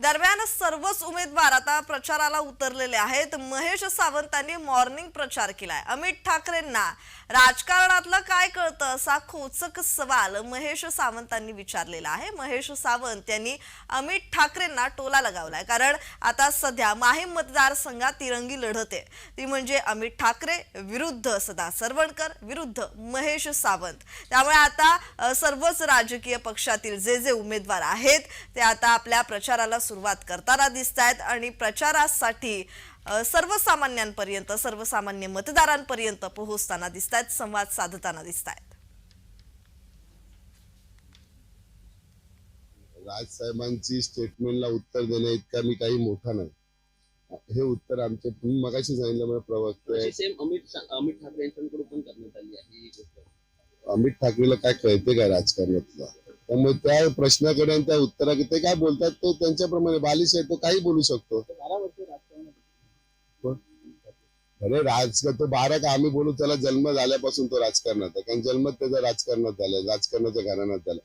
दरम्यान सर्वच उमेदवार आता प्रचाराला उतरलेले आहेत. महेश सावंतांनी मॉर्निंग प्रचार केलाय. अमित ठाकरेंना राजकारणातलं काय कळतं असा खोचक सवाल महेश सावंतांनी विचारलेला आहे. महेश सावंत यांनी अमित ठाकरेंना टोला लगावलाय. कारण आता सध्या माहीम मतदारसंघात तिरंगी लढत आहे. ती म्हणजे अमित ठाकरे विरुद्ध सदा सरवणकर विरुद्ध महेश सावंत. त्यामुळे आता सर्वच राजकीय पक्षातील जे जे उमेदवार आहेत ते आता आपल्या प्रचाराला सुरुवात करताना दिसत आहेत आणि प्रचारासाठी सर्वसामान्यांपर्यंत सर्वसामान्य मतदारांपर्यंत पोहोचताना दिसत आहेत संवाद साधताना दिसत आहेत राजसाहेबांची स्टेटमेंटला उत्तर देण्या इतका मी काही मोठा नाही. हे उत्तर आमचे तुम्ही मगाशी सांगितलं मला प्रवक्ते सेम अमित ठाकरे यांच्याकडून पण करण्यात आली आहे ही गोष्ट. अमित ठाकरेला काय कळते काय राजकारणातलं? त्यामुळे त्या प्रश्नाकडे आणि त्या उत्तराकडे ते काय बोलतात तो त्यांच्याप्रमाणे बालिश आहे तो काही बोलू शकतो. अरे राजकारण तो बारा का आम्ही बोलू त्याला जन्म झाल्यापासून तो राजकारणात आहे. कारण जन्म त्याचा राजकारणात झालाय राजकारणाच्या घराण्यात झाला